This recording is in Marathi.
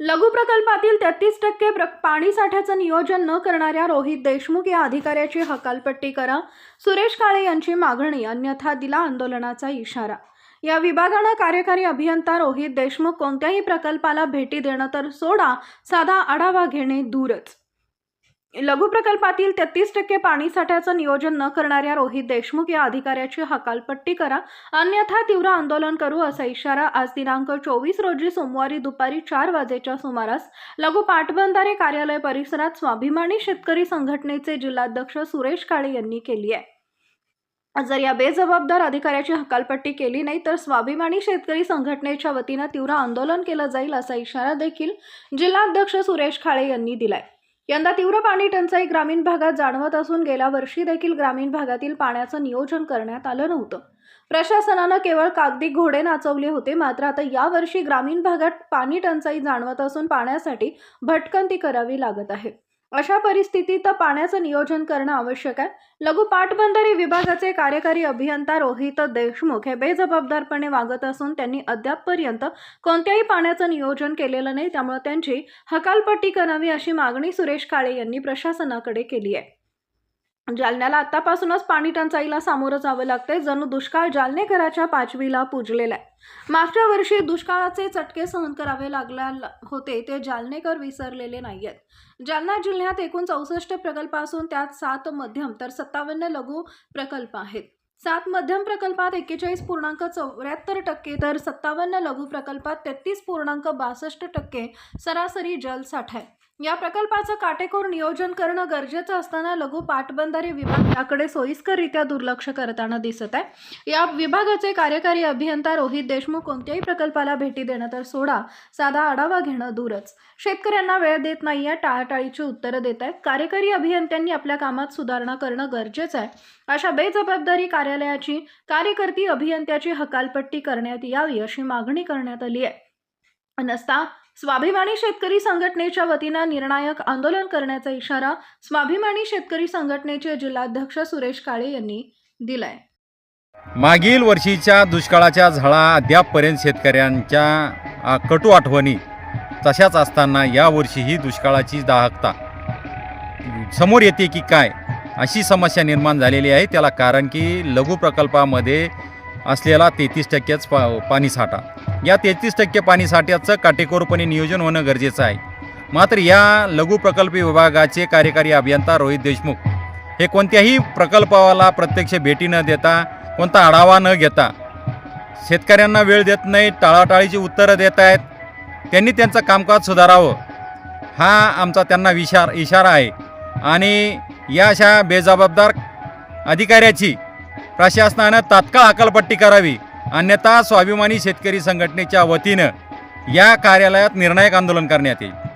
लघु प्रकल्पातील तेहतीस टक्के प्र पाणी साठ्याचं नियोजन न करणाऱ्या रोहित देशमुख या अधिकाऱ्याची हकालपट्टी करा. सुरेश काळे यांची मागणी अन्यथा दिला आंदोलनाचा इशारा. या विभागानं कार्यकारी अभियंता रोहित देशमुख कोणत्याही प्रकल्पाला भेटी देणं तर सोडा साधा आढावा घेणे दूरच. लघु प्रकल्पातील तेहतीस टक्के पाणी साठ्याचं नियोजन न करणाऱ्या रोहित देशमुख या अधिकाऱ्याची हकालपट्टी करा. अन्यथा तीव्र आंदोलन करू असा इशारा आज दिनांक चोवीस रोजी सोमवारी दुपारी चार वाजेच्या सुमारास लघु पाटबंधारे कार्यालय परिसरात स्वाभिमानी शेतकरी संघटनेचे जिल्हाध्यक्ष सुरेश काळे यांनी केली आहे. जर या बेजबाबदार अधिकाऱ्याची हकालपट्टी केली नाही तर स्वाभिमानी शेतकरी संघटनेच्या वतीनं तीव्र आंदोलन केलं जाईल असा इशारा देखील जिल्हाध्यक्ष सुरेश खाळे यांनी दिलाय. यंदा तीव्र पाणी टंचाई ग्रामीण भागात जाणवत असून गेल्या वर्षी देखील ग्रामीण भागातील पाण्याचं नियोजन करण्यात आलं नव्हतं. प्रशासनानं केवळ कागदी घोडे नाचवले होते मात्र आता यावर्षी ग्रामीण भागात पाणी टंचाई जाणवत असून पाण्यासाठी भटकंती करावी लागत आहे. अशा परिस्थितीत पाण्याचं नियोजन करणं आवश्यक आहे. लघु पाटबंधारे विभागाचे कार्यकारी अभियंता रोहित देशमुख हे बेजबाबदारपणे वागत असून त्यांनी अद्यापपर्यंत कोणत्याही पाण्याचं नियोजन केलेलं नाही त्यामुळे त्यांची हकालपट्टी करावी अशी मागणी सुरेश काळे यांनी प्रशासनाकडे केली आहे. जालन्याला आतापासूनच पाणी टंचाईला सामोरं जावं लागतंय. जणू दुष्काळ जालनेकराच्या पाचवीला पुजलेला आहे. मागच्या वर्षी दुष्काळाचे चटके सहन करावे लागला होते ते जालनेकर विसरलेले नाही आहेत जालना जिल्ह्यात एकूण चौसष्ट प्रकल्प असून त्यात सात मध्यम तर सत्तावन्न लघु प्रकल्प आहेत. सात मध्यम प्रकल्पात एक्केचाळीस पूर्णांक चौऱ्याहत्तर टक्के तर सत्तावन्न लघु प्रकल्पात तेहतीस पूर्णांक बासष्ट टक्के सरासरी जलसाठा आहे. या प्रकल्पाचं काटेकोर नियोजन करणं गरजेचं असताना लघु पाटबंधारे विभाग याकडे सोयीस्कररित्या दुर्लक्ष करताना दिसत आहे. या विभागाचे कार्यकारी अभियंता रोहित देशमुख कोणत्याही प्रकल्पाला भेटी देणं तर सोडा साधा आढावा घेणं दूरच. शेतकऱ्यांना वेळ देत नाही आहे टाळाटाळीची उत्तरं देत आहेत. कार्यकारी अभियंत्यांनी आपल्या कामात सुधारणा करणं गरजेचं आहे. अशा बेजबाबदारी कार्यालयाची कार्यकर्ती अभियंत्याची हकालपट्टी करण्यात यावी अशी मागणी करण्यात आली आहे. नसता स्वाभिमानी शेतकरी संघटनेच्या वतीनं निर्णायक आंदोलन करण्याचा इशारा स्वाभिमानी शेतकरी संघटनेचे जिल्हाध्यक्ष सुरेश काळे यांनी दिलाय. मागील वर्षीच्या दुष्काळाच्या झळा अद्यापपर्यंत शेतकऱ्यांच्या कटू आठवणी तशाच असताना यावर्षी ही दुष्काळाची दाहकता समोर येते की काय अशी समस्या निर्माण झालेली आहे. त्याला कारण की लघु प्रकल्पामध्ये असलेला तेहतीस टक्केच पा पाणीसाठा या तेहतीस टक्के पाणीसाठ्याचं काटेकोरपणे नियोजन होणं गरजेचं आहे. मात्र या लघु प्रकल्प विभागाचे कार्यकारी अभियंता रोहित देशमुख हे कोणत्याही प्रकल्पाला प्रत्यक्ष भेटी न देता कोणता आढावा न घेता शेतकऱ्यांना वेळ देत नाही टाळाटाळीची उत्तरं देत आहेत. त्यांनी त्यांचं कामकाज सुधारावं हा आमचा त्यांना विशार इशारा आहे. आणि या अशा बेजबाबदार अधिकाऱ्याची प्रशासनानं तात्काळ हकालपट्टी करावी. अन्यथा स्वाभिमानी शेतकरी संघटनेच्या वतीनं या कार्यालयात निर्णायक आंदोलन करण्यात येईल.